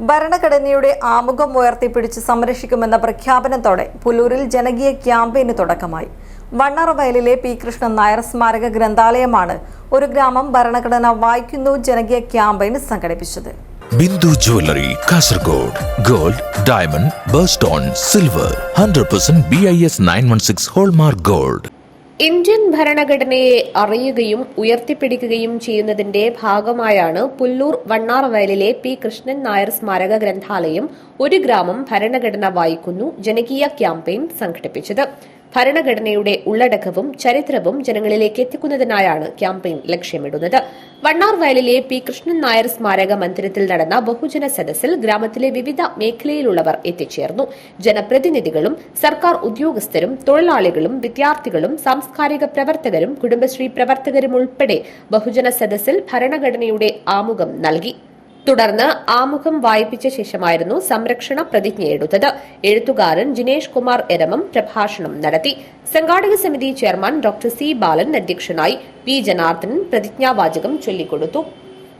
ഭരണഘടനയുടെ ആമുഖം ഉയർത്തിപ്പിടിച്ച് സംരക്ഷിക്കുമെന്ന പ്രഖ്യാപനത്തോടെ പുലൂരിൽ ജനകീയ ക്യാമ്പയിന് തുടക്കമായി. വണ്ണാർ വയലിലെ പി. കൃഷ്ണൻ നായർ സ്മാരക ഗ്രന്ഥാലയമാണ് ഒരു ഗ്രാമം ഭരണഘടന വായിക്കുന്നു ജനകീയ ക്യാമ്പയിൻ സംഘടിപ്പിച്ചത്. Bindu jewellery Kasaragod gold diamond birthstone silver hundred percent B I S nine one six hallmark gold. Indian ഭരണഘടനയെ അറിയുകയും ഉയർത്തിപ്പിടിക്കുകയും ചെയ്യുന്നതിന്റെ ഭാഗമായാണ് പുല്ലൂർ വണ്ണാർ വയലിലെ പി കൃഷ്ണൻ നായർ സ്മാരക ഗ്രന്ഥാലയം ഒരു ഗ്രാമം ഭരണഘടന വായിക്കുന്നു ജനകീയ ക്യാമ്പയിൻ സംഘടിപ്പിച്ചത്. ഭരണഘടനയുടെ ഉള്ളടക്കവും ചരിത്രവും ജനങ്ങളിലേക്ക് എത്തിക്കുന്നതിനായാണ് ക്യാമ്പയിൻ ലക്ഷ്യമിടുന്നത്. വണ്ണാർ വയലിലെ പി. കൃഷ്ണൻ നായർ സ്മാരക മന്ദിരത്തിൽ നടന്ന ബഹുജന സദസ്സിൽ ഗ്രാമത്തിലെ വിവിധ മേഖലയിലുള്ളവർ എത്തിച്ചേർന്നു. ജനപ്രതിനിധികളും സർക്കാർ ഉദ്യോഗസ്ഥരും തൊഴിലാളികളും വിദ്യാർത്ഥികളും സാംസ്കാരിക പ്രവർത്തകരും കുടുംബശ്രീ പ്രവർത്തകരും ഉൾപ്പെടെ ബഹുജന സദസ്സിൽ ഭരണഘടനയുടെ ആമുഖം നൽകി. തുടർന്ന് ആമുഖം വായിപ്പിച്ച ശേഷമായിരുന്നു സംരക്ഷണ പ്രതിജ്ഞയെടുത്തത് എഴുത്തുകാരൻ ജിനേഷ് കുമാർ എരമം പ്രഭാഷണം നടത്തി. സംഘാടക സമിതി ചെയർമാൻ ഡോക്ടർ സി ബാലൻ അധ്യക്ഷനായി പി ജനാർദ്ദനൻ പ്രതിജ്ഞാവാചകം ചൊല്ലിക്കൊടുത്തു.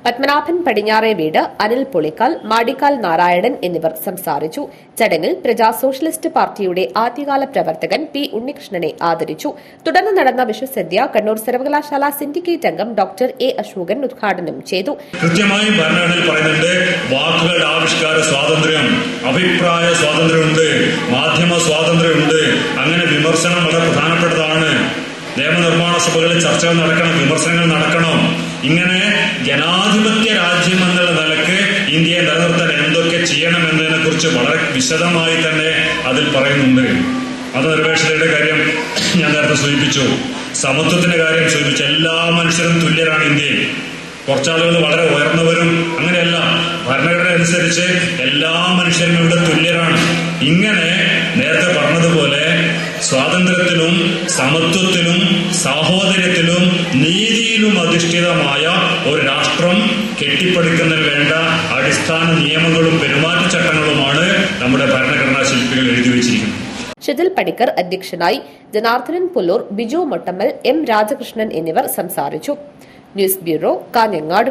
പത്മനാഭൻ പടിഞ്ഞാറെ വീട് അനിൽ പൊളിക്കാൽ മാടിക്കാൽ നാരായണൻ എന്നിവർ സംസാരിച്ചു. ചടങ്ങിൽ പ്രജാ സോഷ്യലിസ്റ്റ് പാർട്ടിയുടെ ആദ്യകാല പ്രവർത്തകൻ പി ഉണ്ണികൃഷ്ണനെ ആദരിച്ചു. തുടർന്ന് നടന്ന വിശ്വസദ്യ കണ്ണൂർ സർവകലാശാല സിൻഡിക്കേറ്റ് അംഗം ഡോക്ടർ എ അശോകൻ ഉദ്ഘാടനം ചെയ്തു. കൃത്യമായി ഭരണഘടനയിൽ പറയുന്നുണ്ട് ആവിഷ്കാര സ്വാതന്ത്ര്യം അഭിപ്രായ സ്വാതന്ത്ര്യമുണ്ട് മാധ്യമ സ്വാതന്ത്ര്യമുണ്ട് അങ്ങനെ വിമർശനം വളരെ പ്രധാനപ്പെട്ടതാണ്. നിയമനിർമ്മാണ സഭകളിൽ ചർച്ചകൾ നടക്കണം വിമർശനങ്ങൾ നടക്കണം. ഇങ്ങനെ ജനാധിപത്യ രാജ്യം എന്നുള്ള നിലയ്ക്ക് ഇന്ത്യയെ നിലനിർത്താൻ എന്തൊക്കെ ചെയ്യണം എന്നതിനെ കുറിച്ച് വളരെ വിശദമായി തന്നെ അതിൽ പറയുന്നുണ്ട്. മതനിരപേക്ഷതയുടെ കാര്യം ഞാൻ നേരത്തെ സൂചിപ്പിച്ചു. സമത്വത്തിന്റെ കാര്യം സൂചിപ്പിച്ചു. എല്ലാ മനുഷ്യരും തുല്യരാണ് ഇന്ത്യയിൽ. കുറച്ചാളുകൾ വളരെ ഉയർന്നവരും അങ്ങനെയല്ല. ഭരണഘടന അനുസരിച്ച് എല്ലാ മനുഷ്യരും ഇവിടെ തുല്യരാണ്. ഇങ്ങനെ നേരത്തെ പറഞ്ഞതുപോലെ സ്വാതന്ത്ര്യത്തിലും സമത്വത്തിലും സാഹോദര്യത്തിലും നീതിയിലും അധിഷ്ഠിതമായ ഒരു രാഷ്ട്രം കെട്ടിപ്പടുക്കുന്നതിന് വേണ്ട അടിസ്ഥാന നിയമങ്ങളും പെരുമാറ്റച്ചട്ടങ്ങളുമാണ് നമ്മുടെ ഭരണഘടനാ ശില്പികൾ എഴുതി വെച്ചിരിക്കുന്നത്. ഷിതിൽ പണിക്കർ അധ്യക്ഷനായി ജനാർദ്ദനൻ പുല്ലൂർ ബിജു മൊട്ടമ്മൽ എം രാജകൃഷ്ണൻ എന്നിവർ സംസാരിച്ചു. News bureau Kanhangad.